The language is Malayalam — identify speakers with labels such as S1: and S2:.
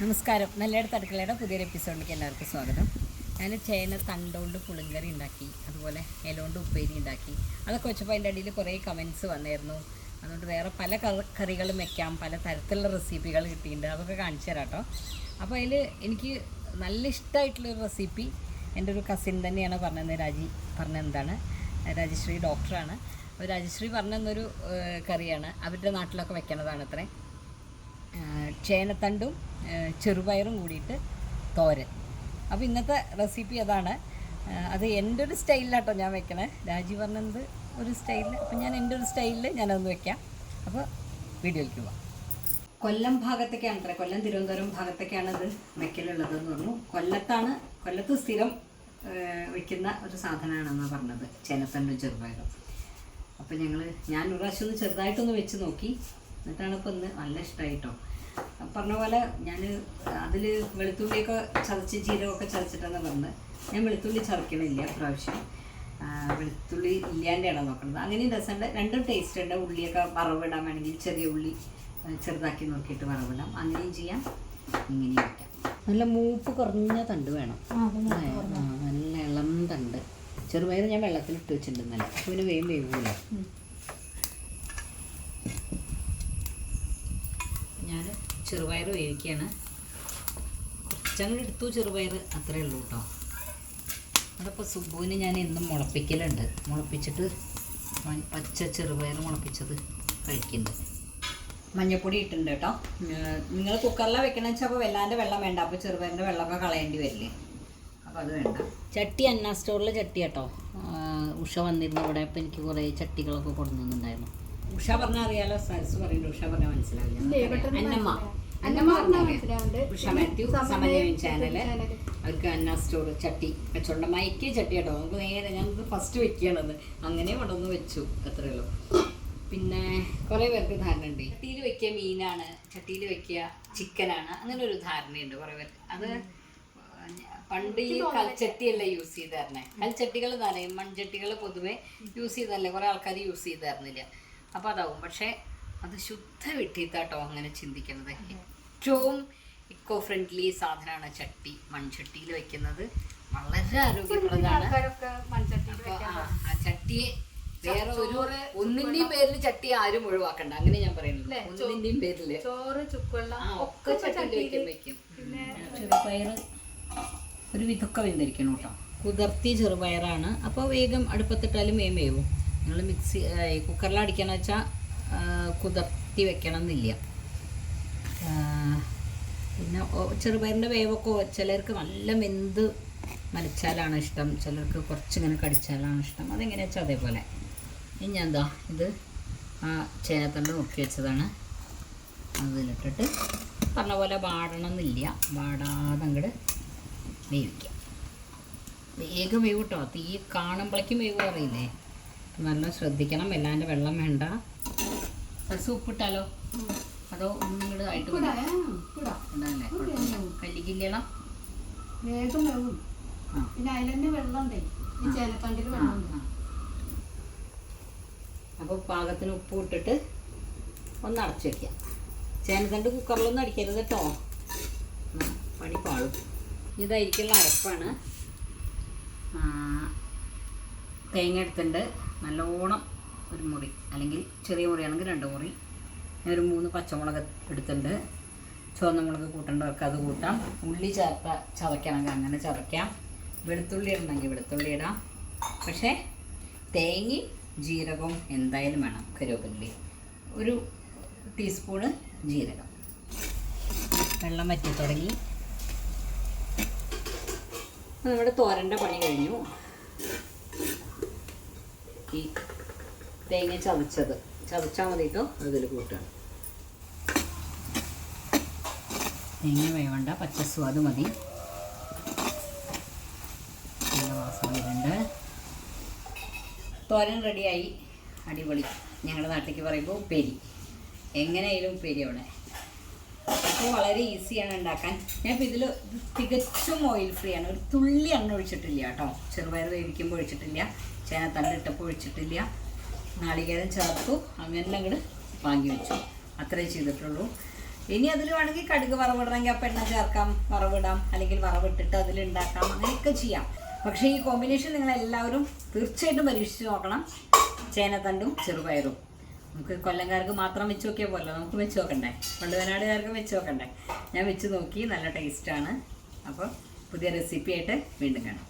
S1: നമസ്കാരം. നല്ലയിടത്ത് അടുക്കളയുടെ പുതിയൊരു എപ്പിസോഡിലേക്ക് എല്ലാവർക്കും സ്വാഗതം. ഞാൻ ചേന തണ്ടോണ്ട് പുളിങ്കറി ഉണ്ടാക്കി അതുപോലെ എലോണ്ട് ഉപ്പേരി ഉണ്ടാക്കി. അതൊക്കെ വെച്ചപ്പോൾ അതിന്റെ അടിയിൽ കുറേ കമൻസ് വന്നായിരുന്നു. അതുകൊണ്ട് വേറെ പല കറികളും വെക്കാം പല തരത്തിലുള്ള റെസിപ്പികൾ കിട്ടിയിട്ടുണ്ട്. അതൊക്കെ കാണിച്ചു തരാം കേട്ടോ അപ്പോൾ അതിൽ എനിക്ക് നല്ല ഇഷ്ടമായിട്ടുള്ളൊരു റെസിപ്പി എന്റെ ഒരു കസിൻ തന്നെയാണ് പറഞ്ഞത് രാജി പറഞ്ഞെന്താണ് രാജശ്രീ ഡോക്ടറാണ് അപ്പോൾ രാജശ്രീ പറഞ്ഞെന്നൊരു കറിയാണ്. അവരുടെ നാട്ടിലൊക്കെ വെക്കണതാണ് അത്രേ ചേനത്തണ്ടും ചെറുപയറും കൂടിയിട്ട് തോരൻ. അപ്പോൾ ഇന്നത്തെ റെസിപ്പി അതാണ്. അത് എന്റെ ഒരു സ്റ്റൈലിലാട്ടോ ഞാൻ വെക്കണേ. രാജി പറഞ്ഞത് ഒരു സ്റ്റൈലിൽ അപ്പോൾ ഞാൻ എന്റെ ഒരു സ്റ്റൈലിൽ ഞാനതൊന്ന് വെക്കാം. അപ്പോൾ വീഡിയോയിലേക്ക് പോവാം. കൊല്ലം ഭാഗത്തേക്കാണ് അത്ര കൊല്ലം തിരുവനന്തപുരം ഭാഗത്തേക്കാണ് ഇത് വെക്കലുള്ളതെന്ന് പറഞ്ഞു കൊല്ലത്താണ് കൊല്ലത്ത് സ്ഥിരം വെക്കുന്ന ഒരു സാധനമാണെന്ന് പറഞ്ഞത്. ചേനത്തണ്ടും ചെറുപയറും. അപ്പോൾ ഞങ്ങൾ ഞാൻ ഒരു പ്രാവശ്യം ഒന്ന് ചെറുതായിട്ടൊന്ന് വെച്ച് നോക്കി. എന്നിട്ടാണ് ഇപ്പോൾ ഒന്ന് നല്ല ഇഷ്ടമായിട്ടോ പറഞ്ഞ പോലെ ഞാൻ അതിൽ വെളുത്തുള്ളിയൊക്കെ ചതച്ച് ജീരകമൊക്കെ ചതച്ചിട്ടാണ് പറഞ്ഞത് ഞാൻ വെളുത്തുള്ളി ചതക്കണില്ല പ്രാവശ്യം വെളുത്തുള്ളി ഇല്ലാണ്ടാണ് നോക്കുന്നത് അങ്ങനെയും രസമുണ്ട്. രണ്ടും ടേസ്റ്റ് ഉണ്ട്. ഉള്ളിയൊക്കെ വറവിടാൻ വേണമെങ്കിൽ ചെറിയ ഉള്ളി ചെറുതാക്കി നോക്കിയിട്ട് വറവിടാം. അങ്ങനെയും ചെയ്യാം. ഇങ്ങനെയും വയ്ക്കാം നല്ല മൂപ്പ് കുറഞ്ഞ തണ്ട് വേണം. നല്ല ഇളം തണ്ട്. ചെറുപയർ ഞാൻ വെള്ളത്തിലിട്ട് വെച്ചിട്ടുണ്ട് ഇന്നലെ പിന്നെ വേഗം വേവില്ല ഞാൻ ചെറുപയർ വേവിക്കുകയാണ് കുറച്ചങ്ങോട്ട് എടുത്തു ചെറുപയർ അത്രയേ ഉള്ളൂ കേട്ടോ അതിപ്പോൾ സുബുവിന് ഞാൻ ഇന്നും മുളപ്പിക്കലുണ്ട്. മുളപ്പിച്ചിട്ട് പച്ച ചെറുപയർ മുളപ്പിച്ചത് കഴിക്കുന്നുണ്ട് മഞ്ഞപ്പൊടി ഇട്ടിട്ടുണ്ട് കേട്ടോ നിങ്ങൾ കുക്കറിലാണ് വെക്കണമെന്ന് വെച്ചാൽ അപ്പോൾ വെല്ലാന്റെ വെള്ളം വേണ്ട. അപ്പോൾ ചെറുപയറിന്റെ വെള്ളമൊക്കെ കളയേണ്ടി വരില്ലേ. അപ്പോൾ അത് വേണ്ട. ചട്ടി അന്ന സ്റ്റോറിൽ ചട്ടി കേട്ടോ ഉഷ വന്നിരുന്നു. ഇവിടെ അപ്പോൾ എനിക്ക് കുറേ ചട്ടികളൊക്കെ കൊണ്ടുവന്നിട്ടുണ്ടായിരുന്നു ഉഷ പറഞ്ഞാൽ അറിയാലോ സരസ് പറയുന്നുണ്ട്. ഉഷ പറഞ്ഞാൽ മനസ്സിലാവില്ല. അന്നമ്മ. ചാനൽ അവർക്ക് അന്ന സ്റ്റോർ ചട്ടി കച്ചവടം മയക്കിയ ചട്ടി കേട്ടോ. നമുക്ക് നേരെ ഞങ്ങൾക്ക് ഫസ്റ്റ് വെക്കുകയാണത്. അങ്ങനെ കൊണ്ടുവന്ന് വെച്ചു അത്രേ ഉള്ളൂ. പിന്നെ കുറേ പേർക്ക് ധാരണ ഉണ്ട്. ചട്ടിയിൽ വെക്കിയ മീനാണ് ചട്ടിയിൽ വെക്കിയ ചിക്കനാണ് അങ്ങനെ ഒരു ധാരണയുണ്ട് കുറേ പേർക്ക്. അത് പണ്ട് ഈ കൽച്ചട്ടിയല്ല യൂസ് ചെയ്തായിരുന്നെ? കൽച്ചട്ടികൾ തന്നെ മൺചട്ടികൾ പൊതുവെ യൂസ് ചെയ്തല്ലേ കുറേ ആൾക്കാർ യൂസ് ചെയ്തായിരുന്നില്ല. അപ്പോൾ അതാവും. പക്ഷേ അത് ശുദ്ധ വിട്ടിത്താട്ടോ അങ്ങനെ ചിന്തിക്കുന്നത് ഏറ്റവും ഇക്കോ ഫ്രണ്ട്ലി സാധനമാണ് ചട്ടി മൺചട്ടിയിൽ വെക്കുന്നത്. വളരെ ആരോഗ്യമുള്ളതാണ് അപ്പൊ ആ ആ ചട്ടിയെ വേറെ ഒരു ഒന്നിന്റെയും പേരിൽ ചട്ടി ആരും ഒഴിവാക്കണ്ട. അങ്ങനെ ഞാൻ പറയുന്നത്. ഒന്നിന്റെയും പേരിൽ
S2: ചോറ്
S1: ചുക്കുള്ള ഒക്കെ ചട്ടിയിലേക്ക് വെക്കും ചെറുപയർ ഒരു വിധൊക്കെ വെന്തിരിക്കണം കേട്ടോ. കുതിർത്തി ചെറുപയറാണ്. അപ്പോൾ വേഗം അടുപ്പത്തിട്ടാലും വേം വേവും. നിങ്ങൾ മിക്സി കുക്കറിലടിക്കാന്ന് വെച്ചാൽ കുതിർത്തി വെക്കണം എന്നില്ല പിന്നെ ചെറുപയറിന്റെ വേവൊക്കെ ചിലർക്ക് നല്ല മെന്ത് മലച്ചാലാണ് ഇഷ്ടം. ചിലർക്ക് കുറച്ചിങ്ങനെ കടിച്ചാലാണ് ഇഷ്ടം. അതെങ്ങനെയാ വെച്ചാൽ അതേപോലെ. ഇനി ഞാൻ എന്താ ഇത് ആ ചേനത്തണ്ട് നോക്കി വെച്ചതാണ്. അതിലിട്ടിട്ട് പറഞ്ഞ പോലെ വാടണം എന്നില്ല വാടാതെ അങ്ങോട്ട് വേവിക്കാം. വേഗം വേവ് കേട്ടോ തീ കാണുമ്പോഴേക്കും വേവ് അറിയില്ലേ നല്ല ശ്രദ്ധിക്കണം. എല്ലാന്റെ വെള്ളം വേണ്ട. രസം ഉപ്പിട്ടാലോ? അതോ ഒന്നും ഇങ്ങോട്ട് ആയിട്ട് മതി? ഇടാല്ലേ കല്ലിക്കില്ലണം?
S2: വേഗം വേവും. പിന്നെ ഈ
S1: അപ്പോൾ പാകത്തിന് ഉപ്പ് ഇട്ടിട്ട് ഒന്ന് അടച്ചു വെക്കാം ചേനത്തണ്ട് കുക്കറിലൊന്നും അടിക്കരുത് കേട്ടോ പണി പാളും. ഇതായിരിക്കുള്ള അരപ്പാണ്. തേങ്ങ എടുത്തിട്ടുണ്ട് നല്ലോണം ഒരു മുറി അല്ലെങ്കിൽ ചെറിയ മുറിയാണെങ്കിൽ രണ്ട് മുറി. ഞാൻ ഒരു മൂന്ന് പച്ചമുളക് എടുത്തിട്ടുണ്ട്. ചുവന്ന മുളക് കൂട്ടേണ്ടവർക്ക് അത് കൂട്ടാം. ഉള്ളി ചേർത്ത ചതയ്ക്കണമെങ്കിൽ അങ്ങനെ ചതയ്ക്കാം. വെളുത്തുള്ളി ഇടണമെങ്കിൽ വെളുത്തുള്ളി ഇടാം. പക്ഷേ തേങ്ങയും ജീരകവും എന്തായാലും വേണം കരുവേപ്പിലി ഒരു ടീസ്പൂണ് ജീരകം. വെള്ളം വറ്റി തുടങ്ങി. നമ്മുടെ തോരന്റെ പണി കഴിഞ്ഞു. ഈ തേങ്ങ ചതച്ചത്. ചതച്ചാൽ മതിട്ടോ? അതിൽ കൂട്ടാണ് തേങ്ങ വേവണ്ട പച്ച സ്വാദ് മതി. തോരൻ റെഡിയായി. അടിപൊളി. ഞങ്ങളുടെ നാട്ടിലേക്ക് പറയുമ്പോൾ ഉപ്പേരി. എങ്ങനെയായാലും ഉപ്പേരി അവിടെ. അപ്പോൾ വളരെ ഈസിയാണ് ഉണ്ടാക്കാൻ. ഞാൻ ഇപ്പോൾ ഇതിൽ തികച്ചും ഓയിൽ ഫ്രീ ആണ്. ഒരു തുള്ളി എണ്ണ ഒഴിച്ചിട്ടില്ല കേട്ടോ. ചെറുപയർ വേവിക്കുമ്പോൾ ഒഴിച്ചിട്ടില്ല. ചേനത്തണ്ട് ഇട്ടപ്പോൾ ഒഴിച്ചിട്ടില്ല. നാളികേരം ചേർത്തു. അങ്ങനെ അങ്ങോട്ട് വാങ്ങി വെച്ചു. അത്രേ ചെയ്തിട്ടുള്ളൂ. ഇനി അതിൽ വേണമെങ്കിൽ കടുക് വറവിടണമെങ്കിൽ അപ്പം എണ്ണ ചേർക്കാം വറവിടാം. അല്ലെങ്കിൽ വറവിട്ടിട്ട് അതിലുണ്ടാക്കാം അങ്ങനെയൊക്കെ ചെയ്യാം. പക്ഷേ ഈ കോമ്പിനേഷൻ നിങ്ങൾ എല്ലാവരും തീർച്ചയായിട്ടും പരീക്ഷിച്ച് നോക്കണം. ചേനത്തണ്ടും ചെറുപയറും. നമുക്ക് കൊല്ലംകാർക്ക് മാത്രം വെച്ച് നോക്കിയാൽ പോലെ നമുക്ക് വെച്ച് നോക്കണ്ടേ? കൊണ്ടുവനാടുകാർക്ക് വെച്ച് നോക്കണ്ടേ? ഞാൻ വെച്ച് നോക്കി. നല്ല ടേസ്റ്റാണ് അപ്പോൾ പുതിയ റെസിപ്പി ആയിട്ട് വീണ്ടും കാണാം.